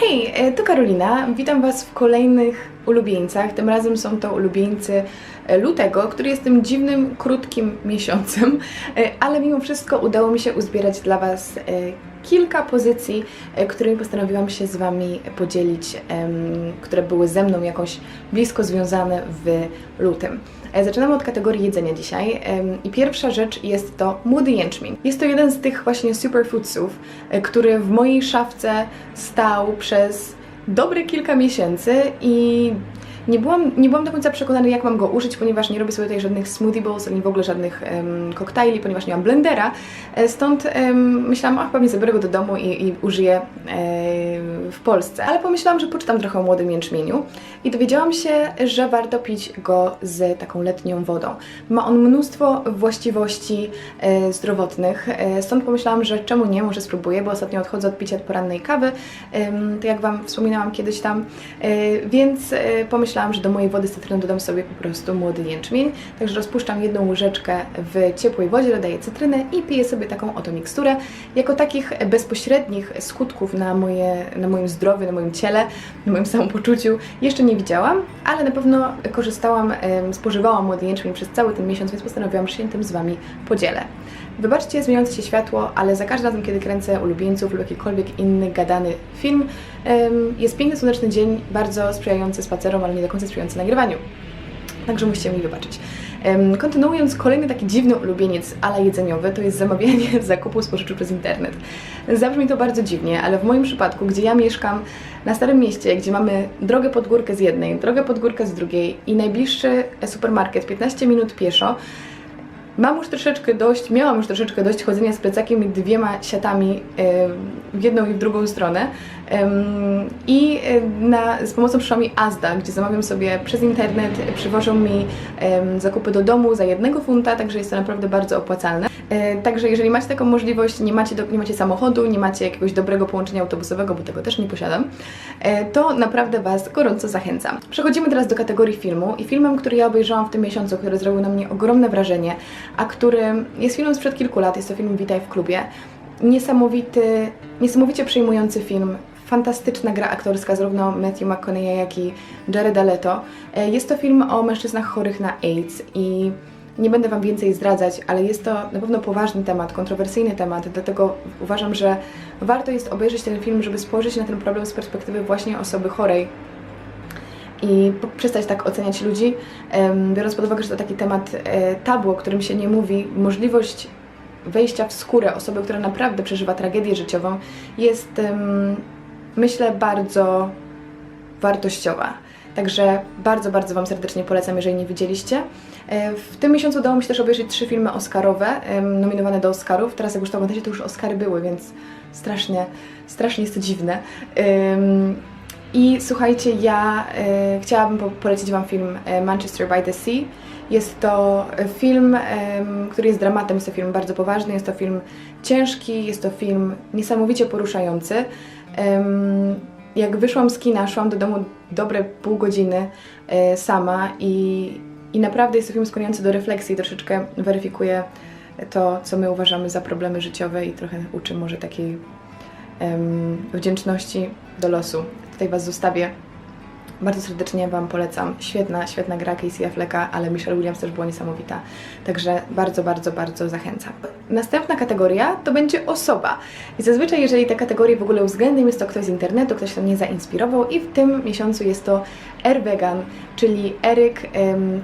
Hej, e, to Karolina. Witam Was w kolejnych ulubieńcach. Tym razem są to ulubieńcy e, lutego, który jest tym dziwnym, krótkim miesiącem, e, ale mimo wszystko udało mi się uzbierać dla Was kilka pozycji, e, którymi postanowiłam się z Wami podzielić, które były ze mną jakoś blisko związane w lutym. E, Zaczynamy od kategorii jedzenia dzisiaj i pierwsza rzecz jest to młody jęczmień. Jest to jeden z tych właśnie superfoodsów, e, który w mojej szafce stał przez dobre kilka miesięcy i nie byłam, nie byłam do końca przekonana, jak mam go użyć, ponieważ nie robię sobie tutaj żadnych smoothie bowls, ani w ogóle żadnych em, koktajli, ponieważ nie mam blendera. E, Stąd em, myślałam, ach, pewnie zabiorę go do domu i, i użyję em, w Polsce. Ale pomyślałam, że poczytam trochę o młodym jęczmieniu i dowiedziałam się, że warto pić go z taką letnią wodą. Ma on mnóstwo właściwości e, zdrowotnych, e, stąd pomyślałam, że czemu nie, może spróbuję, bo ostatnio odchodzę od picia porannej kawy, em, tak jak Wam wspominałam kiedyś tam, e, więc e, pomyślałam, że do mojej wody z cytryną dodam sobie po prostu młody jęczmień, także rozpuszczam jedną łyżeczkę w ciepłej wodzie, dodaję cytrynę i piję sobie taką oto miksturę. Jako takich bezpośrednich skutków na, moje, na moim zdrowiu, na moim ciele, na moim samopoczuciu jeszcze nie widziałam, ale na pewno korzystałam, spożywałam młody jęczmień przez cały ten miesiąc, więc postanowiłam, się tym z Wami podzielę. Wybaczcie zmieniające się światło, ale za każdym razem, kiedy kręcę ulubieńców lub jakikolwiek inny gadany film, jest piękny, słoneczny dzień, bardzo sprzyjający spacerom, ale nie do końca sprzyjający nagrywaniu. Także musicie mi wybaczyć. Kontynuując, kolejny taki dziwny ulubieniec ala jedzeniowy to jest zamawianie zakupu spożywczych przez internet. Zabrzmi to bardzo dziwnie, ale w moim przypadku, gdzie ja mieszkam na Starym Mieście, gdzie mamy drogę pod górkę z jednej, drogę pod górkę z drugiej i najbliższy supermarket 15 minut pieszo, Mam już troszeczkę dość, miałam już troszeczkę dość chodzenia z plecakiem i dwiema siatami w jedną i w drugą stronę. I na, z pomocą przyszła mi Azda, gdzie zamawiam sobie przez internet, przywożą mi zakupy do domu za jednego funta, także jest to naprawdę bardzo opłacalne. E, Także jeżeli macie taką możliwość, nie macie, do, nie macie samochodu, nie macie jakiegoś dobrego połączenia autobusowego, bo tego też nie posiadam, e, to naprawdę Was gorąco zachęcam. Przechodzimy teraz do kategorii filmu i filmem, który ja obejrzałam w tym miesiącu, który zrobił na mnie ogromne wrażenie, a który jest filmem sprzed kilku lat, jest to film Witaj w klubie. Niesamowity, niesamowicie przejmujący film, fantastyczna gra aktorska zarówno Matthew McConaughey, jak i Jareda Leto. E, Jest to film o mężczyznach chorych na AIDS i nie będę Wam więcej zdradzać, ale jest to na pewno poważny temat, kontrowersyjny temat, dlatego uważam, że warto jest obejrzeć ten film, żeby spojrzeć na ten problem z perspektywy właśnie osoby chorej i przestać tak oceniać ludzi, biorąc pod uwagę, że to taki temat e, tabu, o którym się nie mówi, możliwość wejścia w skórę osoby, która naprawdę przeżywa tragedię życiową, jest myślę bardzo wartościowa. Także bardzo, bardzo Wam serdecznie polecam, jeżeli nie widzieliście. E, W tym miesiącu udało mi się też obejrzeć trzy filmy Oscarowe, nominowane do Oscarów. Teraz jak już to oglądacie, to już Oscary były, więc strasznie, strasznie jest to dziwne. I słuchajcie, ja e, chciałabym po- polecić Wam film e, Manchester by the Sea. Jest to film, który jest dramatem, jest to film bardzo poważny, jest to film ciężki, jest to film niesamowicie poruszający. Jak wyszłam z kina, szłam do domu dobre pół godziny e, sama i, i naprawdę jest to film skłaniający do refleksji, troszeczkę weryfikuje to, co my uważamy za problemy życiowe i trochę uczy może takiej wdzięczności do losu. Tutaj Was zostawię. Bardzo serdecznie Wam polecam. Świetna, świetna gra Casey Afflecka, ale Michelle Williams też była niesamowita. Także bardzo, bardzo, bardzo zachęcam. Następna kategoria to będzie osoba. I zazwyczaj, jeżeli te kategorie w ogóle uwzględniam, jest to ktoś z internetu, ktoś, kto mnie zainspirował i w tym miesiącu jest to Ervegan, czyli Eryk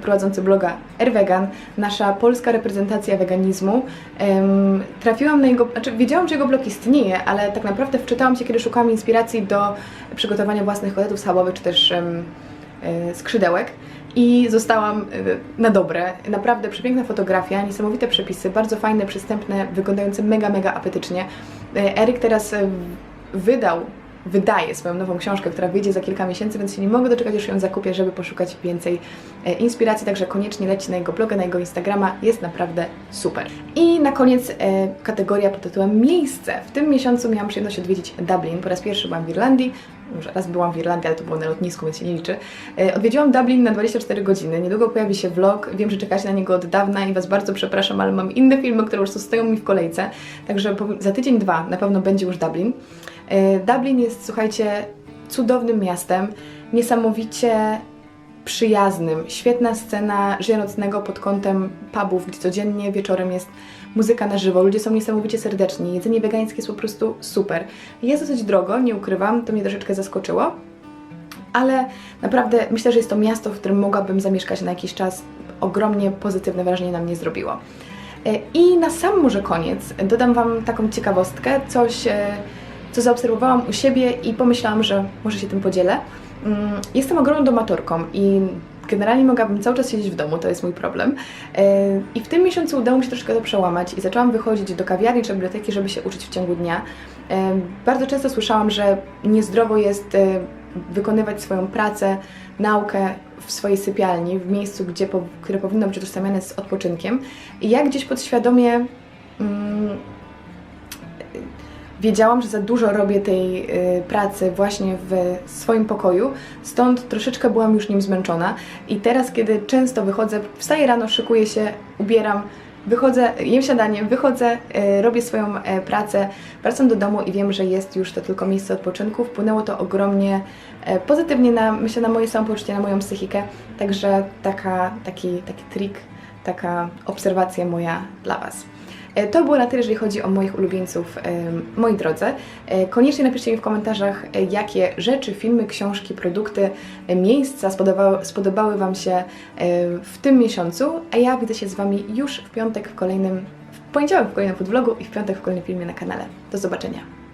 prowadzący bloga Ervegan, nasza polska reprezentacja weganizmu. Em, trafiłam na jego, znaczy wiedziałam, że jego blog istnieje, ale tak naprawdę wczytałam się, kiedy szukałam inspiracji do przygotowania własnych kotletów schabowych, czy też skrzydełek i zostałam e, na dobre. Naprawdę przepiękna fotografia, niesamowite przepisy, bardzo fajne, przystępne, wyglądające mega, mega apetycznie. E, Eryk teraz e, wydał wydaje swoją nową książkę, która wyjdzie za kilka miesięcy, więc się nie mogę doczekać, aż ją zakupię, żeby poszukać więcej e, inspiracji, także koniecznie leci na jego bloga, na jego Instagrama, jest naprawdę super. I na koniec e, kategoria pod tytułem miejsce. W tym miesiącu miałam przyjemność odwiedzić Dublin, po raz pierwszy byłam w Irlandii, może raz byłam w Irlandii, ale to było na lotnisku, więc się nie liczy. E, Odwiedziłam Dublin na 24 godziny, niedługo pojawi się vlog, wiem, że czekacie na niego od dawna i Was bardzo przepraszam, ale mam inne filmy, które już stoją mi w kolejce, także za tydzień, dwa na pewno będzie już Dublin. E, Dublin jest, słuchajcie, cudownym miastem, niesamowicie przyjaznym. Świetna scena życia nocnego pod kątem pubów, gdzie codziennie wieczorem jest muzyka na żywo, ludzie są niesamowicie serdeczni, jedzenie wegańskie jest po prostu super. Jest dosyć drogo, nie ukrywam, to mnie troszeczkę zaskoczyło, ale naprawdę myślę, że jest to miasto, w którym mogłabym zamieszkać na jakiś czas. Ogromnie pozytywne wrażenie na mnie zrobiło. E, I na sam może koniec dodam Wam taką ciekawostkę, coś, e, co zaobserwowałam u siebie i pomyślałam, że może się tym podzielę. Mm, Jestem ogromną domatorką i generalnie mogłabym cały czas siedzieć w domu, to jest mój problem. E, I w tym miesiącu udało mi się troszkę to przełamać i zaczęłam wychodzić do kawiarni czy biblioteki, żeby się uczyć w ciągu dnia. E, Bardzo często słyszałam, że niezdrowo jest e, wykonywać swoją pracę, naukę w swojej sypialni, w miejscu, gdzie, które powinno być utożsamiane z odpoczynkiem. I ja gdzieś podświadomie mm, wiedziałam, że za dużo robię tej y, pracy właśnie w swoim pokoju, stąd troszeczkę byłam już nim zmęczona. I teraz, kiedy często wychodzę, wstaję rano, szykuję się, ubieram, wychodzę, jem śniadanie, wychodzę, y, robię swoją e, pracę, wracam do domu i wiem, że jest już to tylko miejsce odpoczynku. Wpłynęło to ogromnie e, pozytywnie na, myślę, na moje samopoczucie, na moją psychikę. Także taka, taki, taki trik, taka obserwacja moja dla Was. E, To było na tyle, jeżeli chodzi o moich ulubieńców, em, moi drodzy. E, Koniecznie napiszcie mi w komentarzach, e, jakie rzeczy, filmy, książki, produkty, e, miejsca spodobały, spodobały Wam się e, w tym miesiącu, a ja widzę się z Wami już w piątek w kolejnym, w poniedziałek w kolejnym podvlogu i w piątek w kolejnym filmie na kanale. Do zobaczenia.